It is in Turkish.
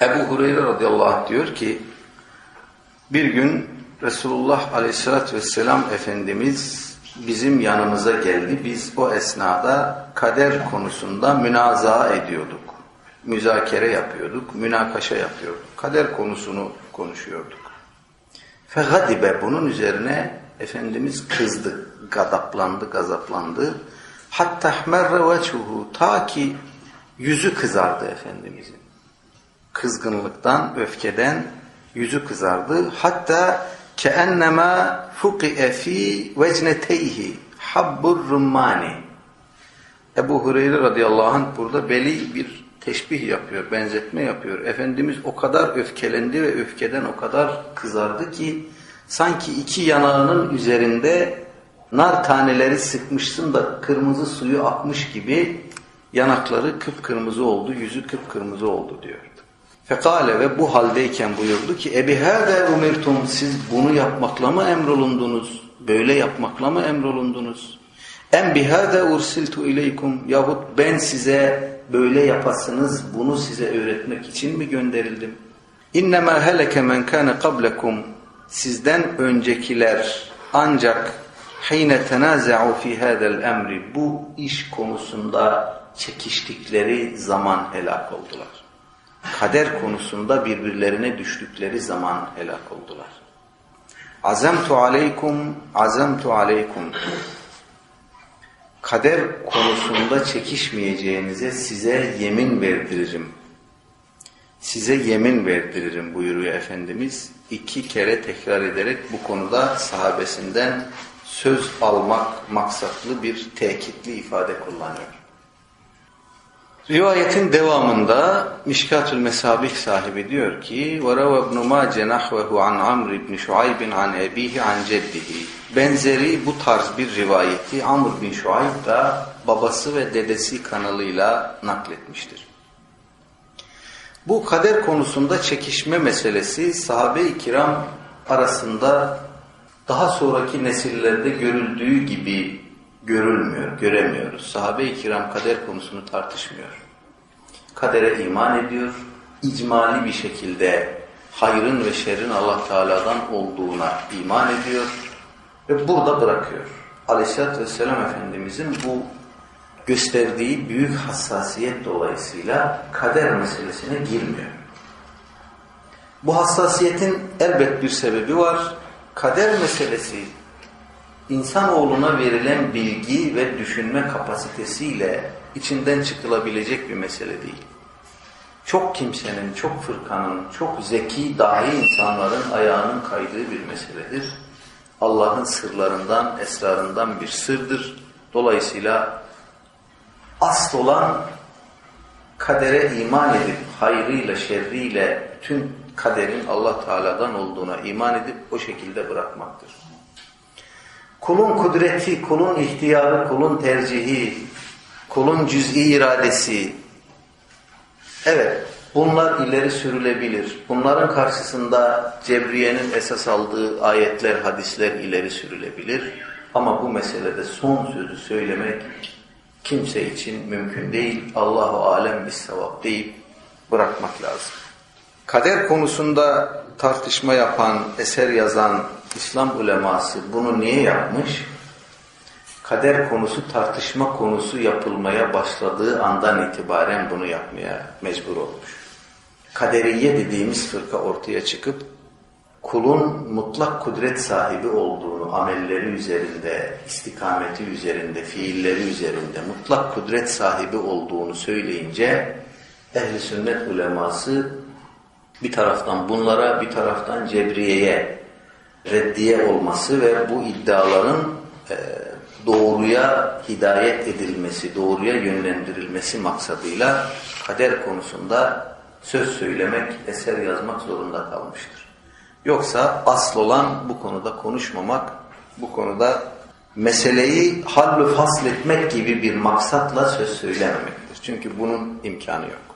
Ebu Hureyre radıyallahu anh diyor ki bir gün Resulullah aleyhissalatü vesselam Efendimiz bizim yanımıza geldi. Biz o esnada kader konusunda münazaa ediyorduk. Müzakere yapıyorduk, münakaşa yapıyorduk. Kader konusunu konuşuyorduk. Fegadibe bunun üzerine Efendimiz kızdı, gadaplandı, gazaplandı. Hatta hmerre veçhuhu ta ki yüzü kızardı Efendimizin. Kızgınlıktan, öfkeden yüzü kızardı. Hatta keennema fuki'e fi vecneteyhi habbur rummani. Ebu Hureyre radıyallahu anh burada beli bir teşbih yapıyor, benzetme yapıyor. Efendimiz o kadar öfkelendi ve öfkeden o kadar kızardı ki sanki iki yanağının üzerinde nar taneleri sıkmışsın da kırmızı suyu akmış gibi yanakları kıpkırmızı oldu, yüzü kıpkırmızı oldu diyor. Fekale ve bu haldeyken buyurdu ki Ebi hâde umirtum siz bunu yapmakla mı emrolundunuz? Böyle yapmakla mı emrolundunuz? En bihâde ursiltu ileykum yahut ben size böyle yapasınız bunu size öğretmek için mi gönderildim? İnnemâ heleke men kâne kablekum sizden öncekiler ancak hine tenâze'u fî hâzel emri bu iş konusunda çekiştikleri zaman helak oldular. Kader konusunda birbirlerine düştükleri zaman helak oldular. Azemtu aleykum, azemtu aleykum. Kader konusunda çekişmeyeceğinize size yemin verdiririm. Size yemin verdiririm buyuruyor Efendimiz. İki kere tekrar ederek bu konuda sahabesinden söz almak maksatlı bir tekitli ifade kullanıyor. Rivayetin devamında Mişkatül Mesabih sahibi diyor ki وَرَوَ ابْنُ مَاجَ نَحْوَهُ عَنْ عَمْرِ بْنِ شُعَيْبٍ عَنْ اَب۪يهِ عَنْ جَدِّهِ Benzeri bu tarz bir rivayeti Amr bin Şuayb da babası ve dedesi kanalıyla nakletmiştir. Bu kader konusunda çekişme meselesi sahabe-i kiram arasında daha sonraki nesillerde görüldüğü gibi görülmüyor, göremiyoruz. Sahabe-i kiram kader konusunu tartışmıyor. Kadere iman ediyor, icmali bir şekilde hayrın ve şerrin Allah Teala'dan olduğuna iman ediyor ve burada bırakıyor. Aleyhisselatü Vesselam Efendimizin bu gösterdiği büyük hassasiyet dolayısıyla kader meselesine girmiyor. Bu hassasiyetin elbet bir sebebi var. Kader meselesi insanoğluna verilen bilgi ve düşünme kapasitesiyle içinden çıkılabilecek bir mesele değil. Çok kimsenin, çok fırkanın, çok zeki, dahi insanların ayağının kaydığı bir meseledir. Allah'ın sırlarından, esrarından bir sırdır. Dolayısıyla asıl olan kadere iman edip hayrıyla, şerriyle tüm kaderin Allah Teala'dan olduğuna iman edip o şekilde bırakmaktır. Kulun kudreti, kulun ihtiyarı, kulun tercihi, kulun cüz'i iradesi, evet bunlar ileri sürülebilir. Bunların karşısında Cebriye'nin esas aldığı ayetler, hadisler ileri sürülebilir. Ama bu meselede son sözü söylemek kimse için mümkün değil. Allahu alem bir sevap deyip bırakmak lazım. Kader konusunda tartışma yapan, eser yazan İslam uleması bunu niye yapmış? Kader konusu tartışma konusu yapılmaya başladığı andan itibaren bunu yapmaya mecbur olmuş. Kaderiye dediğimiz fırka ortaya çıkıp kulun mutlak kudret sahibi olduğunu amelleri üzerinde, istikameti üzerinde, fiilleri üzerinde mutlak kudret sahibi olduğunu söyleyince ehli sünnet uleması bir taraftan bunlara bir taraftan Cebriye'ye reddiye olması ve bu iddiaların e, doğruya hidayet edilmesi, doğruya yönlendirilmesi maksadıyla kader konusunda söz söylemek, eser yazmak zorunda kalmıştır. Yoksa asıl olan bu konuda konuşmamak, bu konuda meseleyi hallü fasletmek gibi bir maksatla söz söylememektir. Çünkü bunun imkanı yok.